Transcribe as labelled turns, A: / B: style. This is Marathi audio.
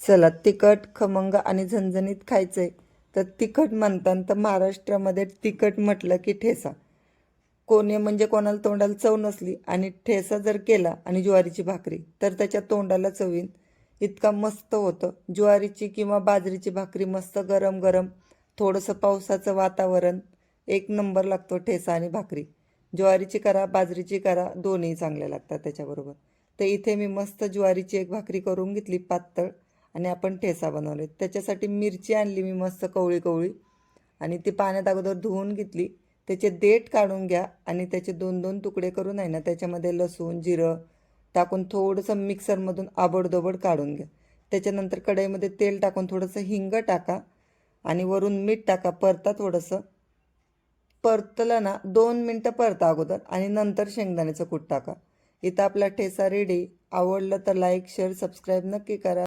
A: चला तिखट खमंग आणि झणझणीत खायचंय. तर तिखट म्हणतात तर महाराष्ट्रामध्ये तिखट म्हटलं की ठेसा. कोणी म्हणजे कोणाला तोंडाला चव नसली आणि ठेसा जर केला आणि ज्वारीची भाकरी तर त्याच्या तोंडाला चवीन इतका मस्त होतं. ज्वारीची किंवा बाजरीची भाकरी मस्त गरम गरम थोडंसं पावसाचं वातावरण एक नंबर लागतो ठेसा आणि भाकरी. ज्वारीची करा बाजरीची करा दोन्ही चांगल्या लागतात त्याच्याबरोबर. तर इथे मी मस्त ज्वारीची एक भाकरी करून घेतली पातळ. आणि आपण ठेसा बनवले. त्याच्यासाठी मिरची आणली मी मस्त कवळी कवळी. आणि ती पाण्यात अगोदर धुवून घेतली. त्याचे देठ काढून घ्या आणि त्याचे दोन दोन तुकडे करून आहे ना त्याच्यामध्ये लसूण जिरं टाकून थोडंसं मिक्सरमधून आबडदोबड काढून घ्या. त्याच्यानंतर कढईमध्ये तेल टाकून थोडंसं हिंग टाका आणि वरून मीठ टाका परता थोडंसं. परतलं ना दोन मिनटं परता अगोदर आणि नंतर शेंगदाण्याचं कूट टाका. इथं आपला ठेसा रेडी आवडलं तर लाईक शेअर सबस्क्राईब नक्की करा.